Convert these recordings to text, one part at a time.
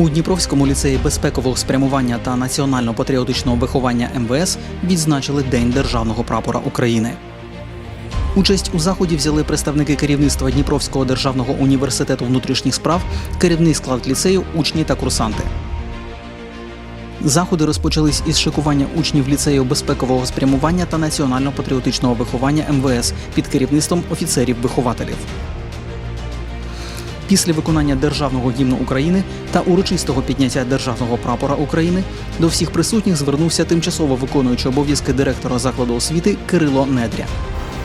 У Дніпровському ліцеї безпекового спрямування та національно-патріотичного виховання МВС відзначили День державного прапора України. Участь у заході взяли представники керівництва Дніпровського державного університету внутрішніх справ, керівний склад ліцею, учні та курсанти. Заходи розпочались із шикування учнів ліцею безпекового спрямування та національно-патріотичного виховання МВС під керівництвом офіцерів-вихователів. Після виконання державного гімну України та урочистого підняття державного прапора України до всіх присутніх звернувся тимчасово виконуючий обов'язки директора закладу освіти Кирило Недря.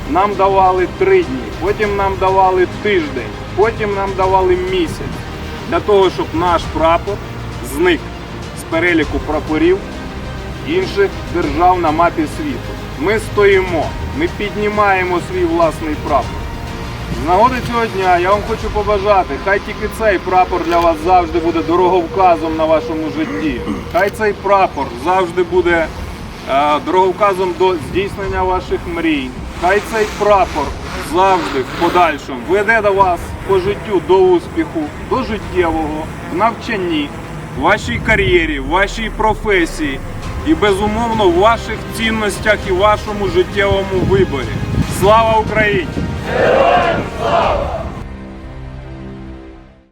Нам давали три дні, потім нам давали тиждень, потім нам давали місяць для того, щоб наш прапор зник з переліку прапорів інших держав на мапі світу. Ми стоїмо, ми піднімаємо свій власний прапор. З нагоди цього дня я вам хочу побажати, хай тільки цей прапор для вас завжди буде дороговказом на вашому житті. Хай цей прапор завжди буде е, дороговказом до здійснення ваших мрій. Хай цей прапор завжди в подальшому веде до вас по життю до успіху, до життєвого, в навчанні, в вашій кар'єрі, в вашій професії і безумовно в ваших цінностях і вашому життєвому виборі. Слава Україні! Слава!